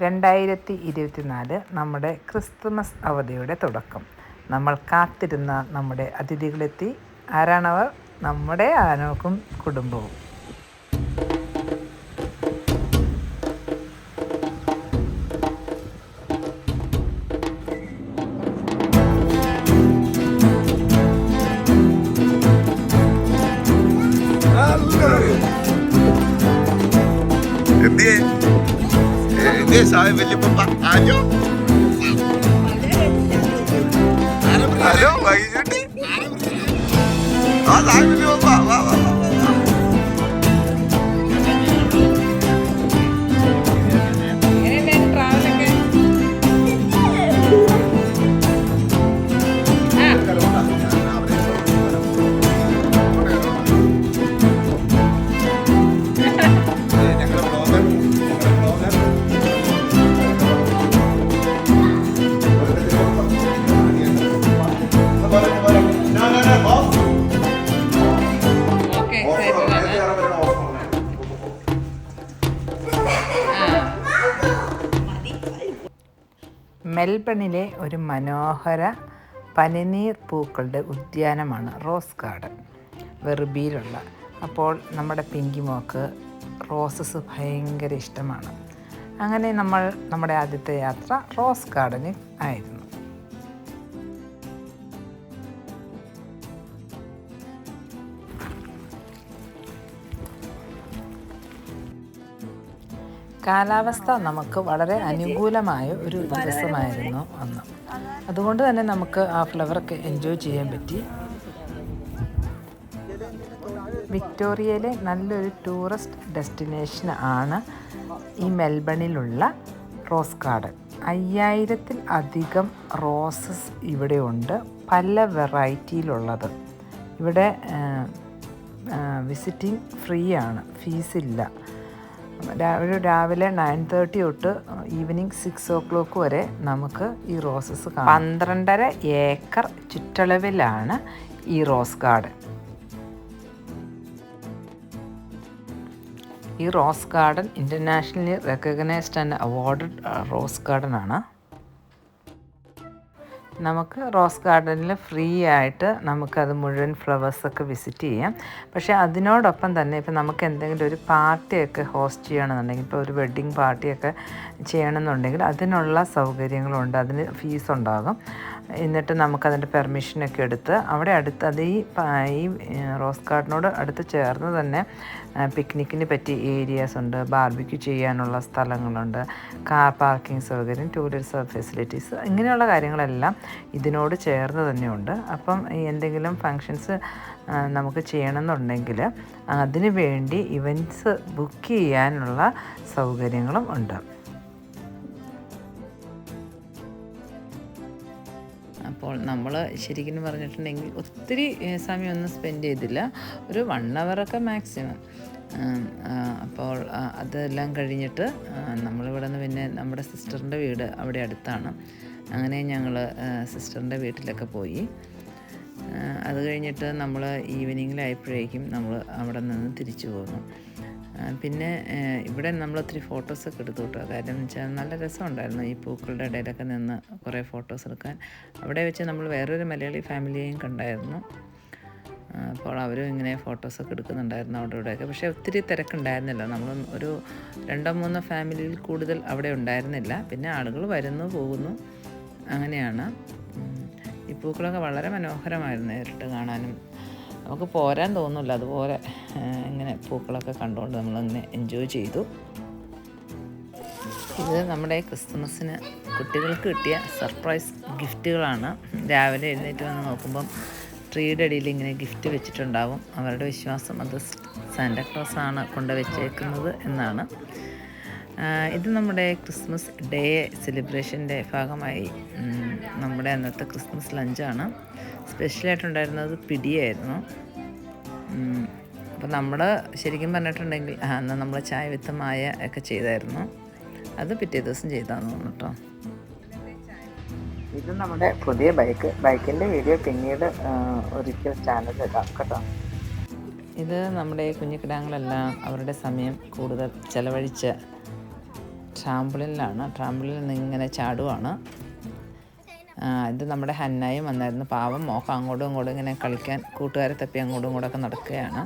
രണ്ടായിരത്തി ഇരുപത്തിനാല് നമ്മുടെ ക്രിസ്തുമസ് അവധിയുടെ തുടക്കം. നമ്മൾ കാത്തിരുന്ന നമ്മുടെ അതിഥികളെത്തി. ആരാണവർ? നമ്മുടെ ആനോക്കും കുടുംബവും. വല്യപ്പ ആജോ മെൽബണിലെ ഒരു മനോഹര പനിനീർ പൂക്കളുടെ ഉദ്യാനമാണ് റോസ് ഗാർഡൻ. വെറുബിയിലുള്ള അപ്പോൾ നമ്മുടെ പിങ്കി മോക്ക് റോസസ് ഭയങ്കര ഇഷ്ടമാണ്. അങ്ങനെ നമ്മൾ നമ്മുടെ ആദ്യത്തെ യാത്ര റോസ് ഗാർഡനിൽ ആയിരുന്നു. കാലാവസ്ഥ നമുക്ക് വളരെ അനുകൂലമായ ഒരു ദിവസമായിരുന്നു അന്ന്. അതുകൊണ്ട് തന്നെ നമുക്ക് ആ ഫ്ലവറൊക്കെ എൻജോയ് ചെയ്യാൻ പറ്റി. വിക്ടോറിയയിലെ നല്ലൊരു ടൂറിസ്റ്റ് ഡെസ്റ്റിനേഷൻ ആണ് ഈ മെൽബണിലുള്ള റോസ് ഗാർഡൻ. അയ്യായിരത്തിൽ അധികം റോസസ് ഇവിടെ ഉണ്ട്. പല വെറൈറ്റിയിലുള്ളത്. ഇവിടെ വിസിറ്റിംഗ് ഫ്രീ ആണ്. ഫീസില്ല. ഒരു രാവിലെ നയൻ തേർട്ടി തൊട്ട് ഈവനിങ് സിക്സ് ഓ ക്ലോക്ക് വരെ നമുക്ക് ഈ റോസസ് കാണാം. പന്ത്രണ്ടര ഏക്കർ ചുറ്റളവിലാണ് ഈ റോസ് ഗാർഡൻ ഈ rose garden internationally recognised and awarded rose garden ആണ്. നമുക്ക് റോസ് ഗാർഡനിൽ ഫ്രീ ആയിട്ട് നമുക്കത് മുഴുവൻ ഫ്ലവേഴ്സൊക്കെ വിസിറ്റ് ചെയ്യാം. പക്ഷേ അതിനോടൊപ്പം തന്നെ ഇപ്പം നമുക്ക് എന്തെങ്കിലും ഒരു പാർട്ടിയൊക്കെ ഹോസ്റ്റ് ചെയ്യണമെന്നുണ്ടെങ്കിൽ ഇപ്പോൾ ഒരു വെഡ്ഡിങ് പാർട്ടിയൊക്കെ ചെയ്യണമെന്നുണ്ടെങ്കിൽ അതിനുള്ള സൗകര്യങ്ങളുണ്ട് അതിന് ഫീസ് ഉണ്ടാകും. എന്നിട്ട് നമുക്കതിന്റെ പെർമിഷനൊക്കെ എടുത്ത് അവിടെ അടുത്ത് അത് ഈ റോസ് ഗാർഡനോട് അടുത്ത് ചേർന്ന് തന്നെ പിക്നിക്കിന് പറ്റിയ ഏരിയാസ് ഉണ്ട്. ബാർബിക്യൂ ചെയ്യാനുള്ള സ്ഥലങ്ങളുണ്ട്. കാർ പാർക്കിംഗ് സൗകര്യം ടൂറിസ്റ്റ് ഫെസിലിറ്റീസ് ഇങ്ങനെയുള്ള കാര്യങ്ങളെല്ലാം ഇതിനോട് ചേർന്ന് തന്നെയുണ്ട്. അപ്പം എന്തെങ്കിലും ഫങ്ഷൻസ് നമുക്ക് ചെയ്യണമെന്നുണ്ടെങ്കിൽ അതിനു വേണ്ടി ഇവന്റ്സ് ബുക്ക് ചെയ്യാനുള്ള സൗകര്യങ്ങളും ഉണ്ട്. അപ്പോൾ നമ്മൾ ശരിക്കും പറഞ്ഞിട്ടുണ്ടെങ്കിൽ ഒത്തിരി സമയമൊന്നും സ്പെൻഡ് ചെയ്തില്ല. ഒരു വൺ അവറൊക്കെ മാക്സിമം അപ്പോൾ അതെല്ലാം കഴിഞ്ഞിട്ട് നമ്മളിവിടെ നിന്ന് പിന്നെ നമ്മുടെ സിസ്റ്ററിന്റെ വീട് അവിടെ അടുത്താണ്. അങ്ങനെ ഞങ്ങൾ സിസ്റ്ററിന്റെ വീട്ടിലൊക്കെ പോയി. അത് കഴിഞ്ഞിട്ട് നമ്മൾ ഈവനിങ്ങിലായപ്പോഴേക്കും നമ്മൾ അവിടെ നിന്ന് തിരിച്ചു പോന്നു. പിന്നെ ഇവിടെ നമ്മൾ ഒത്തിരി ഫോട്ടോസൊക്കെ എടുത്തു കിട്ടുക കാര്യം എന്ന് വെച്ചാൽ നല്ല രസമുണ്ടായിരുന്നു ഈ പൂക്കളുടെ ഇടയിലൊക്കെ നിന്ന് കുറേ ഫോട്ടോസ് എടുക്കാൻ. അവിടെ വെച്ച് നമ്മൾ വേറൊരു മലയാളി ഫാമിലിയെയും കണ്ടായിരുന്നു. അപ്പോൾ അവരും ഇങ്ങനെ ഫോട്ടോസൊക്കെ എടുക്കുന്നുണ്ടായിരുന്നു അവിടെ ഇവിടെയൊക്കെ. പക്ഷേ ഒത്തിരി തിരക്കുണ്ടായിരുന്നില്ല. നമ്മൾ ഒരു രണ്ടോ മൂന്നോ ഫാമിലിയിൽ കൂടുതൽ അവിടെ ഉണ്ടായിരുന്നില്ല. പിന്നെ ആളുകൾ വരുന്നു പോകുന്നു. അങ്ങനെയാണ്. ഈ പൂക്കളൊക്കെ വളരെ മനോഹരമായിരുന്നു നേരിട്ട് കാണാനും. നമുക്ക് പോരാൻ തോന്നില്ല അതുപോലെ ഇങ്ങനെ പൂക്കളൊക്കെ കണ്ടുകൊണ്ട് നമ്മളിങ്ങനെ എൻജോയ് ചെയ്തു. ഇത് നമ്മുടെ ക്രിസ്മസിന് കുട്ടികൾക്ക് കിട്ടിയ സർപ്രൈസ് ഗിഫ്റ്റുകളാണ് രാവിലെ എഴുന്നേറ്റ് വന്ന് നോക്കുമ്പം ട്രീയുടെ അടിയിൽ ഇങ്ങനെ ഗിഫ്റ്റ് വെച്ചിട്ടുണ്ടാവും. അവരുടെ വിശ്വാസം അത് സാന്റാക്ലോസ് ആണ് കൊണ്ട് വെച്ചേക്കുന്നത് എന്നാണ് ഇത് നമ്മുടെ ക്രിസ്മസ് ഡേ സെലിബ്രേഷന്റെ ഭാഗമായി നമ്മുടെ അന്നത്തെ ക്രിസ്മസ് ലഞ്ചാണ്. സ്പെഷ്യലായിട്ടുണ്ടായിരുന്നത് പിടിയായിരുന്നു. അപ്പോൾ നമ്മൾ ശരിക്കും പറഞ്ഞിട്ടുണ്ടെങ്കിൽ ആ നമ്മൾ ചായ വിത്തമായ ഒക്കെ ചെയ്തായിരുന്നു. അത് പിറ്റേ ദിവസം ചെയ്താന്ന് തോന്നുന്നു കേട്ടോ. ഇത് നമ്മുടെ പുതിയ ബൈക്ക്. ബൈക്കിന്റെ വീഡിയോ പിന്നീട് ഒരിക്കൽ ചാനൽ ഇടാം കേട്ടോ. ഇത് നമ്മുടെ കുഞ്ഞിക്കിടാങ്ങളെല്ലാം അവരുടെ സമയം കൂടുതൽ ചെലവഴിച്ച ട്രാമ്പിളിലാണ് ട്രാമ്പിളിൽ നിന്ന് ഇങ്ങനെ ചാടുവാണ്. ഇത് നമ്മുടെ ഹന്നായും വന്നായിരുന്നു. പാവം മോക്കം അങ്ങോട്ടും ഇങ്ങോട്ടും ഇങ്ങനെ കളിക്കാൻ കൂട്ടുകാരെ തപ്പി അങ്ങോട്ടും ഇങ്ങോട്ടും ഒക്കെ നടക്കുകയാണ്.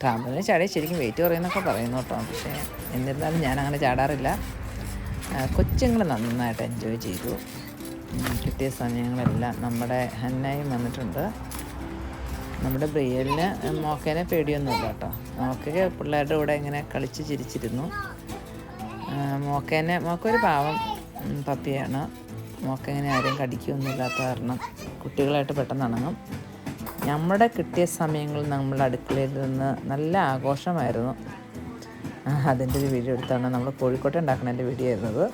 ട്രാമ്പിളിന് ചാടി ശരിക്കും വെയിറ്റ് കുറയുന്നൊക്കെ പറയുന്നു കേട്ടോ. പക്ഷേ എന്നിരുന്നാലും ഞാൻ അങ്ങനെ ചാടാറില്ല കൊച്ചുങ്ങൾ നന്നായിട്ട് എൻജോയ് ചെയ്തു. കിട്ടിയ സമയങ്ങളെല്ലാം നമ്മുടെ ഹന്നായും വന്നിട്ടുണ്ട്. നമ്മുടെ ബ്രിയലിന് മോക്കേനെ പേടിയൊന്നുമില്ല കേട്ടോ. മോക്കയ്ക്ക് പിള്ളേരുടെ കൂടെ ഇങ്ങനെ കളിച്ച് ചിരിച്ചിരുന്നു. മോക്കേനെ മോക്കൊരു പാവം പപ്പിയാണ്. മോക്കങ്ങനെ ആരെയും കടിക്കുകയൊന്നുമില്ലാത്ത കാരണം കുട്ടികളായിട്ട് പെട്ടെന്ന് ഇണങ്ങും നമ്മുടെ കിട്ടിയ സമയങ്ങളിൽ നമ്മൾ അടുക്കളയിൽ നിന്ന് നല്ല ആഘോഷമായിരുന്നു. അതിന്റെ ഒരു വീഡിയോ എടുത്താണ് നമ്മൾ കോഴിക്കോട്ടെ ഉണ്ടാക്കുന്നതിന്റെ വീഡിയോ ആയിരുന്നത്.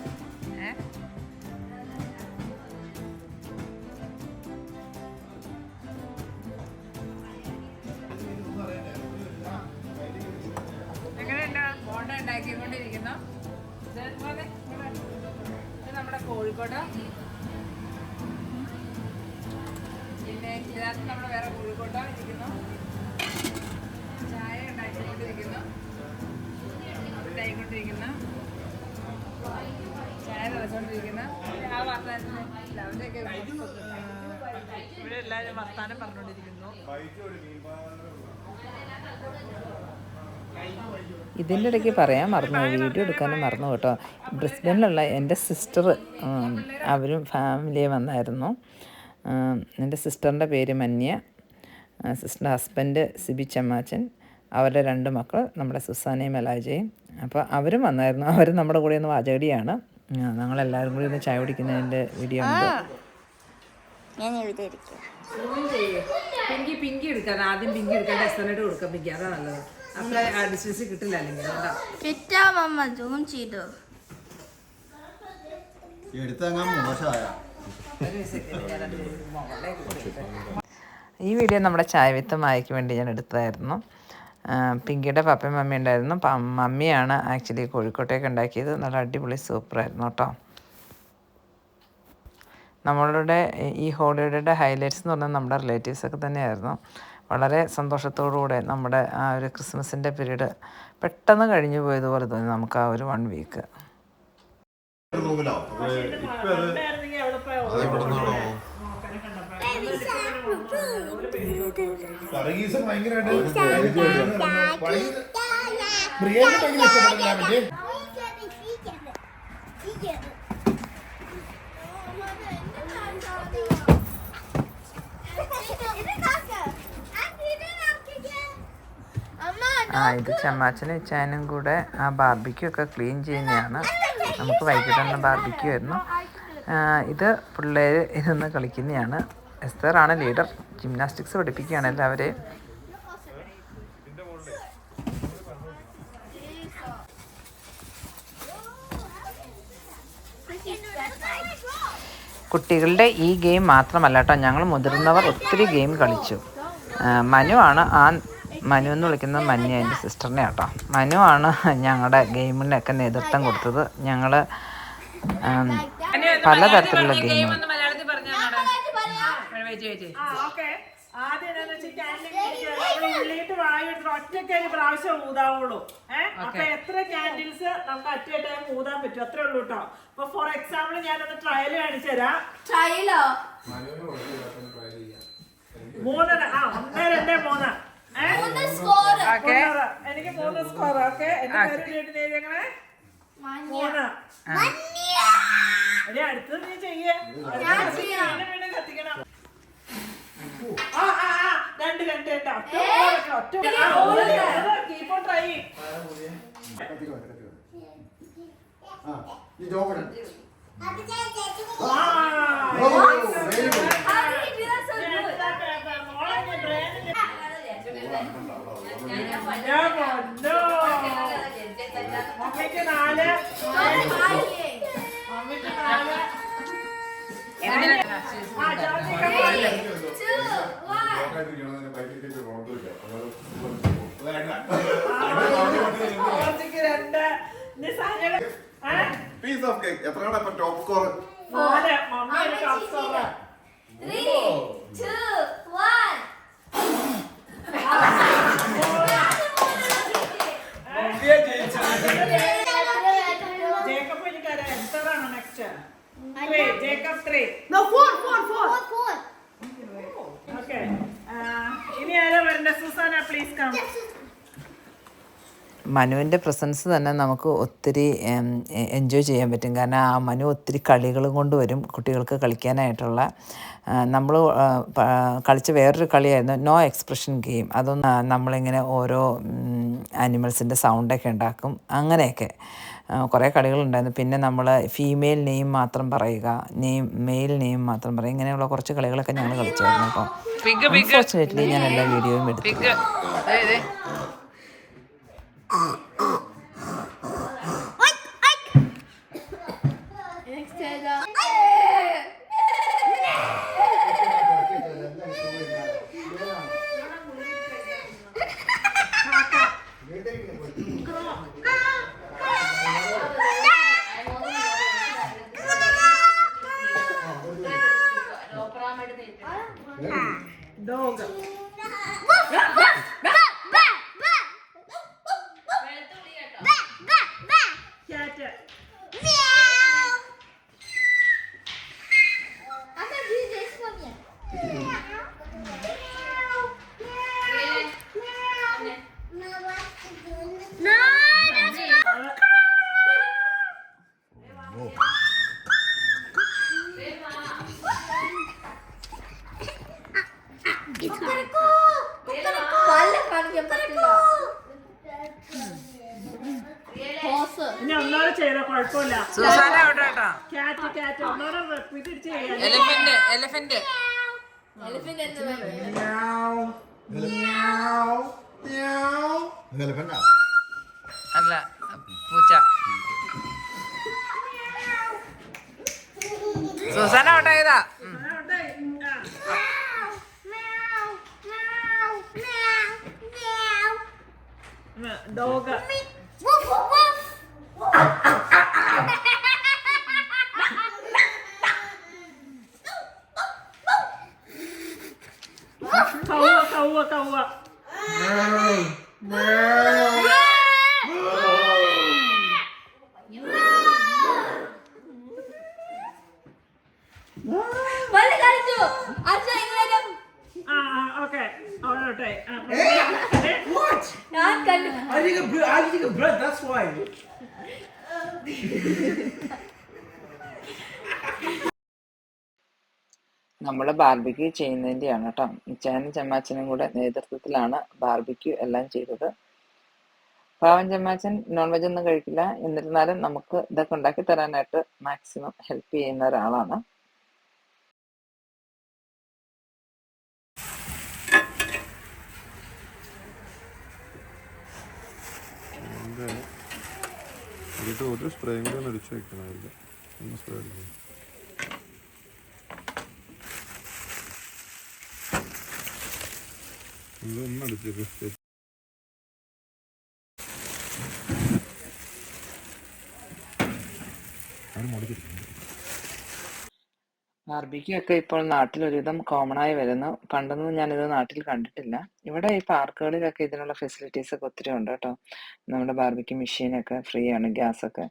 കോഴിക്കോട്. പിന്നെ ഇതിനകത്ത് നമ്മൾ വേറെ കോഴിക്കോട്ട ഇരിക്കുന്നു. ചായ ഉണ്ടാക്കിക്കൊണ്ടിരിക്കുന്നു. ഉണ്ടായിക്കൊണ്ടിരിക്കുന്നു ചായ ആ അവരുടെയൊക്കെ ഇവിടെ എല്ലാവരും വർത്താനം പറഞ്ഞുകൊണ്ടിരിക്കുന്നു. ഇതിന്റെ ഇടയ്ക്ക് പറയാൻ മറന്നു വീഡിയോ എടുക്കാനും മറന്നു കേട്ടോ. ബ്രിസ്ബനിലുള്ള എന്റെ സിസ്റ്റർ അവരും ഫാമിലിയെ വന്നായിരുന്നു. എന്റെ സിസ്റ്ററിന്റെ പേര് മന്യ. സിസ്റ്ററിന്റെ ഹസ്ബൻഡ് സിബി ചമ്മാച്ചൻ. അവരുടെ രണ്ട് മക്കൾ നമ്മുടെ സുസാനയും മെലാജയും. അപ്പോൾ അവരും വന്നായിരുന്നു. അവർ നമ്മുടെ കൂടെ ഒന്ന് വാചകടിയാണ്. ഞങ്ങളെല്ലാവരും കൂടി ഒന്ന് ചായ കുടിക്കുന്നതിന്റെ വീഡിയോ ഉണ്ട് ഞാൻ ഇരിക്കും പിങ്കി പിങ്കി എടുക്കാൻ ആദ്യം പിങ്കി എടുക്കാൻ എസ്തനായിട്ട് കൊടുക്കാം. പിങ്കി അതാ നല്ലത്. ആ ഡിസ്റ്റൻസ് കിട്ടില്ല അല്ലെങ്കിൽ കിട്ടാം അമ്മ ജൂം ചെയ്തു? എടുത്തങ്ങാൻ മോശമായ. ഈ വീഡിയോ നമ്മുടെ ചായ വിത്ത് മായയ്ക്ക് വേണ്ടി ഞാൻ എടുത്തതായിരുന്നു. പിങ്കിയുടെ പപ്പയും മമ്മി ഉണ്ടായിരുന്നു. മമ്മിയാണ് ആക്ച്വലി കോഴിക്കോട്ടേക്ക് ഉണ്ടാക്കിയത്. നല്ല അടിപൊളി സൂപ്പറായിരുന്നു കേട്ടോ. നമ്മളുടെ ഈ ഹോളിഡേയുടെ ഹൈലൈറ്റ്സ് എന്ന് പറഞ്ഞാൽ നമ്മുടെ റിലേറ്റീവ്സൊക്കെ തന്നെയായിരുന്നു. വളരെ സന്തോഷത്തോടുകൂടെ നമ്മുടെ ആ ഒരു ക്രിസ്മസിന്റെ പീരീഡ് പെട്ടെന്ന് കഴിഞ്ഞു പോയതുപോലെ തോന്നി നമുക്ക് ആ ഒരു വൺ വീക്ക് ഭയങ്കരമായിട്ട് ഇത് ചമ്മാച്ചനും ഇച്ചാനും കൂടെ ആ ബാർബിക്കും ഒക്കെ ക്ലീൻ ചെയ്യുന്നതാണ്. നമുക്ക് വൈകിട്ട് തന്നെ ബാർബിക്കു ആയിരുന്നു. ആ, ഇത് പിള്ളേർ ഇരുന്ന് കളിക്കുന്നതാണ്. എസ്തറാണ് ലീഡർ ജിംനാസ്റ്റിക്സ് പഠിപ്പിക്കുകയാണ് എല്ലാവരെയും. കുട്ടികളുടെ ഈ ഗെയിം മാത്രമല്ല കേട്ടോ. ഞങ്ങൾ മുതിർന്നവർ ഒത്തിരി ഗെയിം കളിച്ചു. ആ, മനുവാണ് ആ മനു എന്ന് വിളിക്കുന്നത് മഞ്ഞ എന്റെ സിസ്റ്ററിനെ കേട്ടോ മനു ആണ് ഞങ്ങളുടെ ഗെയിമിനൊക്കെ നേതൃത്വം കൊടുത്തത്. ഞങ്ങൾ പലതരത്തിലുള്ള ഗെയിമുകൾ ആദ്യം വെച്ചാൽ ഉള്ളിയിട്ട് ഒറ്റയ്ക്ക് ഒരു പ്രാവശ്യം ഊതാവുള്ളൂ. ഏഹ് അപ്പൊ എത്ര ക്യാൻഡിൽസ് നമുക്ക് അറ്റ് എ ടൈം ഊതാൻ പറ്റും? അത്രേ ഉള്ളൂ കേട്ടോ അപ്പൊ ഫോർ എക്സാമ്പിൾ ഞാനൊന്ന് ട്രയൽ കാണിച്ചു തരാം. ട്രയലോ മൂന്നെണ്ണം. ആ ഒന്ന് രണ്ട് മൂന്ന്. എനിക്ക് മൂന്ന് സ്കോർ ഓക്കെ. എന്റെ പേര് എഴുതിയേക്കണേ മൂന്ന് ഇനി അടുത്തത് നീ ചെയ്യേ. വീണ്ടും കത്തിക്കണം. ആ ആ ആ. രണ്ട് രണ്ട് രണ്ട്. ഒറ്റ ഒറ്റ കീപ്പ് ഓൺ ട്രൈ ആ ഈ ജോബിന് ആ മമ്മിക്ക് നാല് മമ്മിക്ക് നാല് ആ ജോർജിക്ക് ജോർജിക്ക് രണ്ട് ഇനി സാധനങ്ങൾ ഏ? പീസ് ഓഫ് കേക്ക് എത്രയാണ് ഇപ്പൊ ടോപ്പ് സ്കോർ നാല് top cat three Jacob three ഇനി ആരാ വരണ്ട? സുസാന പ്ലീസ് കം മനുവിന്റെ പ്രസൻസ് തന്നെ നമുക്ക് ഒത്തിരി എൻജോയ് ചെയ്യാൻ പറ്റും. കാരണം ആ മനു ഒത്തിരി കളികൾ കൊണ്ടുവരും കുട്ടികൾക്ക് കളിക്കാനായിട്ടുള്ള. നമ്മൾ കളിച്ച വേറൊരു കളിയായിരുന്നു നോ എക്സ്പ്രഷൻ ഗെയിം. അതൊന്ന് നമ്മളിങ്ങനെ ഓരോ ആനിമൽസിന്റെ സൗണ്ടൊക്കെ ഉണ്ടാക്കും. അങ്ങനെയൊക്കെ. കുറേ കളികളുണ്ടായിരുന്നു. പിന്നെ നമ്മൾ ഫീമെയിൽ നെയിം മാത്രം പറയുക നെയിം മെയിൽ നെയിം മാത്രം പറയുക ഇങ്ങനെയുള്ള കുറച്ച് കളികളൊക്കെ ഞങ്ങൾ കളിച്ചായിരുന്നു. അപ്പോൾ അൺഫോർച്ചുനേറ്റ്ലി ഞാൻ എല്ലാ വീഡിയോയും എടുത്തു Next Woof, woof, ക്യാറ്റ് കുഴപ്പമില്ല. സുസാന അവിടെ കേട്ടോ ക്യാറ്റ് ക്യാറ്റ് ഒന്നോടെ റിപ്പീറ്റ് ചെയ്യാം എലിഫന്റ് എലിഫന്റ് അല്ല പൂച്ച. സുസാന ഔട്ട് ആയതാ ഡോഗ് കൗവ കൗവ കൗവ പല്ല് കാണിച്ചു അച്ഛൻ ഇങ്ങനെ ആ ആ ഓക്കെ അവിടെ ഞാൻ കണ്ടു I need a breath. I need a breath. That's why. നമ്മൾ ബാർബിക്യൂ ചെയ്യുന്നതിന്റെയാണ് കേട്ടോ. ഇച്ചാനും ചമ്മാച്ചനും കൂടെ നേതൃത്വത്തിലാണ് ബാർബിക്യൂ എല്ലാം ചെയ്തത്. പാവൻ ചമ്മാച്ചൻ നോൺ വെജ് ഒന്നും കഴിക്കില്ല. എന്നിരുന്നാലും നമുക്ക് ഇതൊക്കെ ഉണ്ടാക്കി തരാനായിട്ട് മാക്സിമം ഹെൽപ്പ് ചെയ്യുന്ന ഒരാളാണ്. എന്നിട്ട് ഒരു സ്പ്രേയും കൂടെ ഒന്ന് അടിച്ചു വെക്കണമായിരുന്നു ഒന്ന് സ്പ്രേ അടിക്കും. ഇതൊന്നും ആരും മുടക്കിയിരിക്കുന്നു ബാർബിക്യൂ ഒക്കെ ഇപ്പോൾ നാട്ടിൽ ഒരുവിധം കോമൺ ആയി വരുന്നു. പണ്ടൊന്നും ഞാനിത് നാട്ടിൽ കണ്ടിട്ടില്ല. ഇവിടെ ഈ പാർക്കുകളിലൊക്കെ ഇതിനുള്ള ഫെസിലിറ്റീസ് ഒക്കെ ഒത്തിരി ഉണ്ട് കേട്ടോ. നമ്മുടെ ബാർബിക്യൂ മെഷീനൊക്കെ ഫ്രീ ആണ് ഗ്യാസ് ഒക്കെ.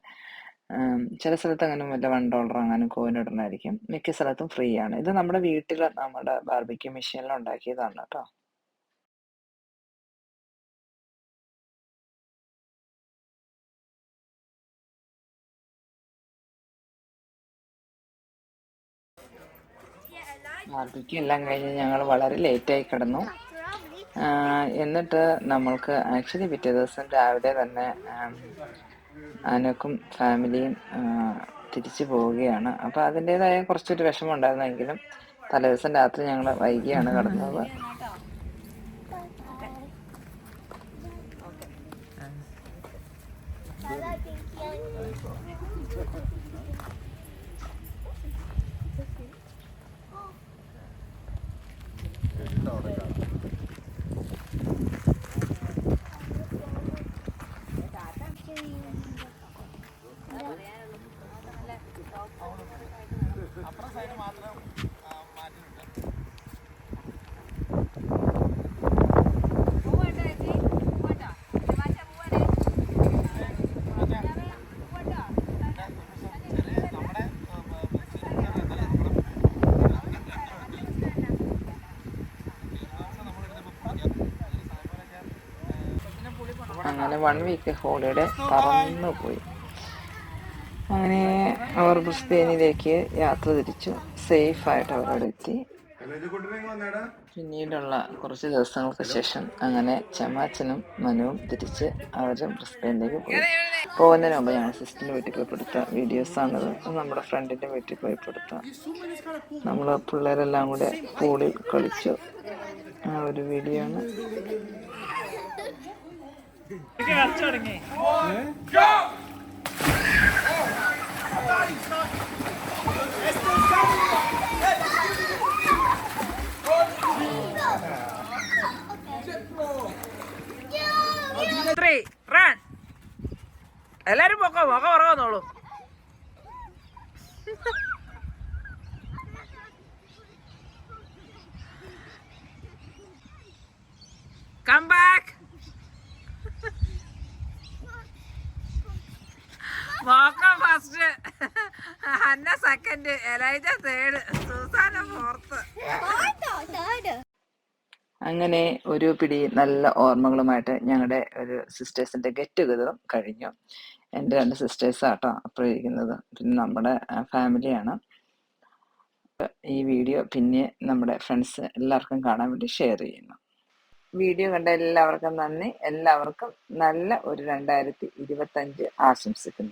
ചില സ്ഥലത്ത് അങ്ങനെ വല്ല വൺ ഡോളർ അങ്ങനെ കോയിൻ ഇടണമായിരിക്കും മിക്ക സ്ഥലത്തും ഫ്രീ ആണ്. ഇത് നമ്മുടെ വീട്ടിൽ നമ്മുടെ ബാർബിക്ക് മെഷീനിൽ ഉണ്ടാക്കിയതാണ് കേട്ടോ. ബാർബിക്യൂ എല്ലാം കഴിഞ്ഞ് ഞങ്ങൾ വളരെ ലേറ്റായി കിടന്നു. എന്നിട്ട് നമ്മൾക്ക് ആക്ച്വലി പിറ്റേ ദിവസം രാവിലെ തന്നെ അനക്കും ഫാമിലിയും തിരിച്ചു പോവുകയാണ്. അപ്പോൾ അതിന്റെതായ കുറച്ചൊരു വിഷമം ഉണ്ടായിരുന്നെങ്കിലും തലേദിവസം രാത്രി ഞങ്ങൾ വൈകിയാണ് കിടന്നത്. അതിന് മാത്രം മാറ്റുന്നുണ്ട് അങ്ങനെ വൺ വീക്ക് ഹോളിഡേ പറന്നു പോയി. അവർ ബ്രിസ്ബെയിനിലേക്ക് യാത്ര തിരിച്ചു. സേഫായിട്ട് അവരവിടെ എത്തി. പിന്നീടുള്ള കുറച്ച് ദിവസങ്ങൾക്ക് ശേഷം അങ്ങനെ ചമാച്ചനും മനുവും തിരിച്ച് അവരും ബ്രിസ്ബെയിനിലേക്ക് പോയി. പോകുന്നതിന് മുമ്പ് ഞാൻ സിസ്റ്ററിന്റെ വീട്ടിൽ പോയി കൊടുത്ത വീഡിയോസാണത് നമ്മുടെ ഫ്രണ്ടിന്റെ വീട്ടിൽ പോയി കൊടുത്ത നമ്മൾ പിള്ളേരെല്ലാം കൂടെ പൂളിൽ കളിച്ചു ആ ഒരു വീഡിയോ ആണ്. തുടങ്ങി. എല്ലാരും പൊക്കോ പൊക്ക ഉറങ്ങുന്നോളൂ come back Mocha first Hannah second Elijah third Susana fourth അങ്ങനെ ഒരു പിടി നല്ല ഓർമ്മകളുമായിട്ട് ഞങ്ങളുടെ ഒരു സിസ്റ്റേഴ്സിന്റെ ഗെറ്റ് ടുഗതറും കഴിഞ്ഞു. എന്റെ രണ്ട് സിസ്റ്റേഴ്സാട്ടോ അപ്പോൾ ഇരിക്കുന്നത്. പിന്നെ നമ്മുടെ ഫാമിലിയാണ്. ഈ വീഡിയോ പിന്നെ നമ്മുടെ ഫ്രണ്ട്സ് എല്ലാവർക്കും കാണാൻ വേണ്ടി ഷെയർ ചെയ്യുന്നു. വീഡിയോ കണ്ട എല്ലാവർക്കും നന്ദി. എല്ലാവർക്കും നല്ല ഒരു രണ്ടായിരത്തി ഇരുപത്തി അഞ്ച് ആശംസിക്കുന്നു